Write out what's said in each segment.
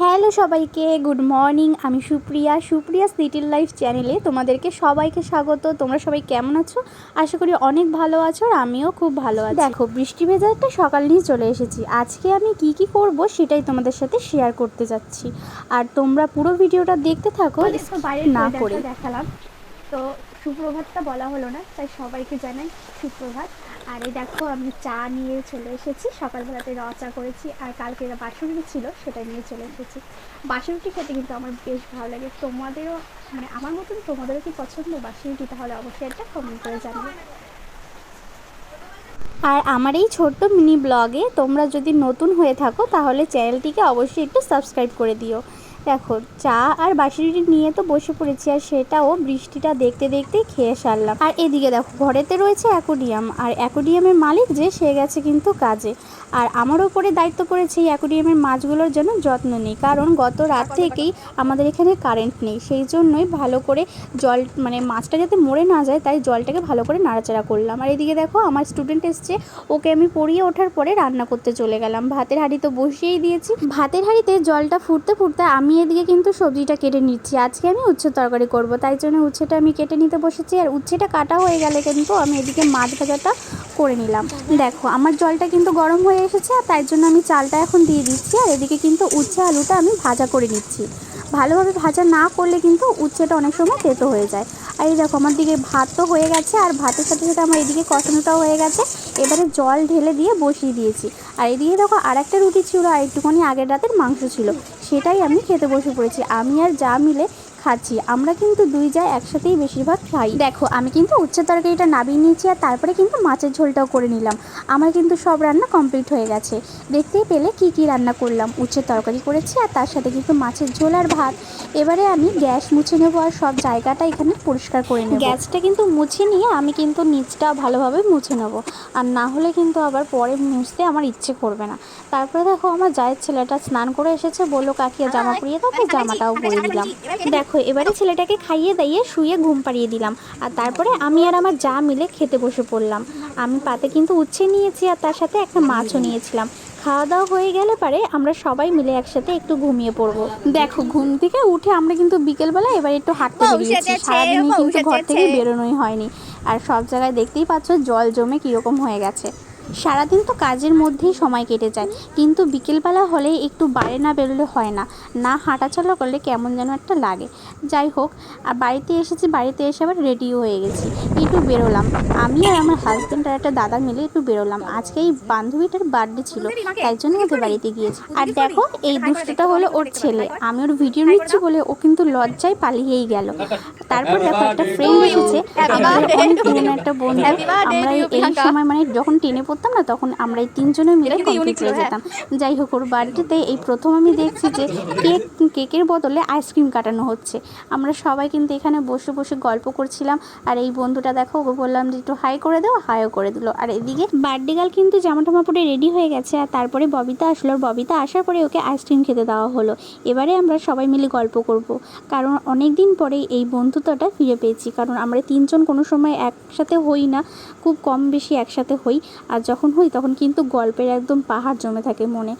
Hello সবাইকে good morning. আমি Supriya Supriya little life চ্যানেলে তোমাদেরকে সবাইকে স্বাগত। তোমরা সবাই কেমন আছো? আশা করি অনেক ভালো আছো আর আমিও খুব ভালো আছি। দেখো বৃষ্টি ভেজা একটা সকাল নিয়ে চলে এসেছি। আজকে আমি কি কি করব সেটাই তোমাদের সাথে শেয়ার করতে যাচ্ছি। আর তোমরা পুরো ভিডিওটা দেখতে থাকো। বাইরে না করে। দেখালাম। তো সুপ্রভাতটা বলা হলো না তাই সবাইকে জানাই সুপ্রভাত। আর এই দেখো, আমি চা নিয়ে চলে এসেছি। সকালবেলাতে র চা করেছি আর কালকে যা বাসুরুটি ছিল, সেটা নিয়ে চলে এসেছি। বাসুরুটি খেতে কিন্তু আমার বেশ ভালো লাগে। তোমাদেরও মানে আমার মতন তোমাদেরও কি পছন্দ বাসুরুটি তাহলে অবশ্যই একটা কমেন্ট করে জানাবে আর আমার এই ছোট্ট মিনি ব্লগে তোমরা যদি নতুন হয়ে থাকো, তাহলে চ্যানেলটিকে অবশ্যই একটু সাবস্ক্রাইব করে দিও। দেখো, চা আর বাসি রুটি নিয়ে তো বসে পড়েছি আর সেটাও বৃষ্টিটা দেখতে দেখতে খেয়ে সারলাম। আর এদিকে দেখো, ঘরেতে রয়েছে অ্যাকোডিয়াম আর অ্যাকোডিয়ামের মালিক যে, সে গেছে কিন্তু কাজে। আর আমার ওপরে দায়িত্ব পড়েছে এই অ্যাকোডিয়ামের মাছগুলোর জন্য যত্ন নেই, কারণ গত রাত থেকেই আমাদের এখানে কারেন্ট নেই। সেই জন্যই ভালো করে জল মানে মাছটা যাতে মরে না যায়, তাই জলটাকে ভালো করে নাড়াচাড়া করলাম। আর এদিকে দেখো, আমার স্টুডেন্ট এসছে, ওকে আমি পড়িয়ে ওঠার পরে রান্না করতে চলে গেলাম। ভাতের হাঁড়ি তো বসিয়েই দিয়েছি। ভাতের হাঁড়িতে জলটা ফুটতে ফুটতে আমি এদিকে কিন্তু সবজিটা কেটে নিচ্ছি। আজকে আমি উচ্ছে তরকারি করব, তাই জন্য উচ্ছেটা আমি কেটে নিতে বসেছি। আর উচ্ছেটা কাটা হয়ে গেলে কিন্তু আমি এদিকে মাছ ভাজাটা করে নিলাম। দেখো, আমার জলটা কিন্তু গরম হয়ে এসেছে, আর তাই জন্য আমি চালটা এখন দিয়ে দিচ্ছি। আর এদিকে কিন্তু উচ্ছে আলুটা আমি ভাজা করে নিচ্ছি। ভালোভাবে ভাজা না করলে কিন্তু উচ্ছেটা অনেক সময় তেতো হয়ে যায়। আর এই দেখো, আমার দিকে ভাত তো হয়ে গেছে, আর ভাতের সাথে সাথে আমার এদিকে কষানোটাও হয়ে গেছে। এবারে জল ঢেলে দিয়ে বসিয়ে দিয়েছি। আর এদিকে দেখো আর একটা রুটি ছিল, আর একটুখানি আগের রাতের মাংস ছিল। সেটাই আমি খেতে বসে পড়েছি। আমি আর যা মিলে খাচ্ছি। আমরা কিন্তু দুই যায় একসাথেই বেশিরভাগ খাই। দেখো আমি কিন্তু উচ্চ তরকারিটা নাবিয়ে নিয়েছি আর তারপরে কিন্তু মাছের ঝোলটাও করে নিলাম। আমার কিন্তু সব রান্না কমপ্লিট হয়ে গেছে। দেখতেই পেলে কি কি রান্না করলাম। উচ্ছের তরকারি করেছি আর তার সাথে কিন্তু মাছের ঝোল আর ভাত। এবারে আমি গ্যাস মুছে নেব আর সব জায়গাটা এখানে পরিষ্কার করে নেব। গ্যাসটা কিন্তু মুছে নিয়ে আমি কিন্তু নিচটা ভালোভাবে মুছে নেব। আর না হলে কিন্তু আবার পরে মুছতে আমার ইচ্ছে করবে না। তারপরে দেখো আমার জায়ের ছেলেটা স্নান করে এসেছে। বলল কাকিয়া জামা পরিয়ে দাও তাই জামাটাও পরিয়ে দিলাম। দেখো এবারে ছেলেটাকে খাইয়ে দাইয়ে শুয়ে ঘুম পাড়িয়ে দিলাম। আর তারপরে আমি আর আমার যা মিলে খেতে বসে পড়লাম। আমি পাতে কিন্তু উচ্ছে নিয়েছি আর তার সাথে একটা মাছও নিয়েছিলাম। খাওয়া দাওয়া হয়ে গেলে পারে আমরা সবাই মিলে একসাথে একটু ঘুমিয়ে পড়ব। দেখো ঘুম থেকে উঠে আমরা কিন্তু বিকেলবেলা এবার একটু হাঁটতে বেরিয়েছি। সারাদিনই কিন্তু ঘর থেকে বেরোনোই হয়নি। আর সব জায়গায় দেখতেই পাচ্ছ জল জমে কীরকম হয়ে গেছে। সারাদিন তো কাজের মধ্যেই সময় কেটে যায়, কিন্তু বিকেলবেলা হলে একটু বাইরে না বেরোলে হয় না। না হাঁটাচলা করলে কেমন যেন একটা লাগে। যাই হোক আর বাড়িতে এসেছি, বাড়িতে এসে আবার রেডিও হয়ে গেছি। একটু বেরোলাম। আমি আর আমার হাজব্যান্ড আর একটা দাদা মিলে একটু বেরোলাম। আজকে এই বান্ধবীটার বার্থডে ছিল, তাই জন্য ওদের বাড়িতে গিয়েছি। আর দেখো, এই দুষ্টটা হলো ওর ছেলে। আমি ওর ভিডিও নিচ্ছি বলে ও কিন্তু লজ্জায় পালিয়েই গেল। তারপর দেখো একটা ফ্রেন্ড এসেছে। অনেক পুরনো একটা বন্ধু। আমরা এই সময় মানে যখন টেনে পড়তাম না তখন আমরা এই তিনজনে মিলে কমপ্লিট করে যেতাম। যাই হোক ওর বার্থডেতে এই প্রথম আমি দেখছি যে কেক কেকের বদলে আইসক্রিম কাটানো হচ্ছে। আমরা সবাই কিন্তু এখানে বসে বসে গল্প করছিলাম আর এই বন্ধুটা দেখো ওকে বললাম যে একটু হাই করে দাও। হাইও করে দিল। আর এদিকে বার্থডে গার্ল কিন্তু জামা টামা পরে রেডি হয়ে গেছে আর তারপরে ববিতা আসলো। আর ববিতা আসার পরে ওকে আইসক্রিম খেতে দেওয়া হলো। এবারে আমরা সবাই মিলে গল্প করব। কারণ অনেক দিন পরেই এই বন্ধুত্বটা ফিরে পেয়েছি। কারণ আমরা তিনজন কোনো সময় একসাথে হই না, খুব কম বেশি একসাথে হই। আর যখন হই তখন কিন্তু গল্পের একদম পাহাড় জমে থাকে মনে।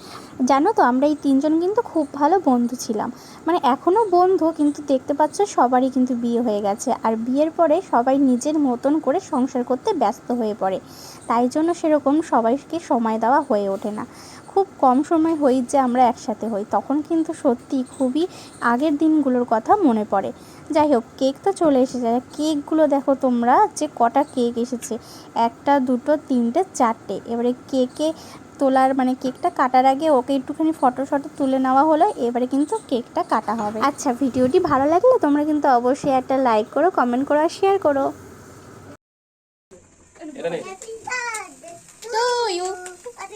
জানো তো, আমরা এই তিনজন কিন্তু খুব ভালো বন্ধু ছিলাম। মানে এখনও বন্ধু, কিন্তু দেখতে পাচ্ছ সবারই কিন্তু বিয়ে হয়ে গেছে। আর বিয়ের পরে সবাই নিজের মতন করে সংসার করতে ব্যস্ত হয়ে পড়ে। তাই জন্য সেরকম সবাইকে সময় দেওয়া হয়ে ওঠে না। খুব কম সময় হই যে আমরা একসাথে হই তখন কিন্তু সত্যি খুবই আগের দিনগুলোর কথা মনে পড়ে। যাই হোক কেক তো চলে এসেছে। কেকগুলো দেখো তোমরা যে কটা কেক এসেছে। একটা দুটো তিনটে চারটে। এবারে কেকে তোলার মানে কেকটা কাটার আগে ওকে একটুখানি ফটো শটো তুলে নেওয়া হলো এবারে কিন্তু কেকটা কাটা হবে। আচ্ছা ভিডিওটি ভালো লাগলে তোমরা কিন্তু অবশ্যই একটা লাইক করো কমেন্ট করো আর শেয়ার করো।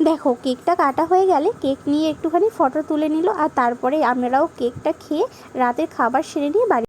দেখো, কেকটা কাটা হয়ে গেলে কেক নিয়ে একটুখানি ফটো তুলে নিল আর তারপরে আমরাও কেকটা খেয়ে রাতের খাবার সেরে নিয়ে বাড়ি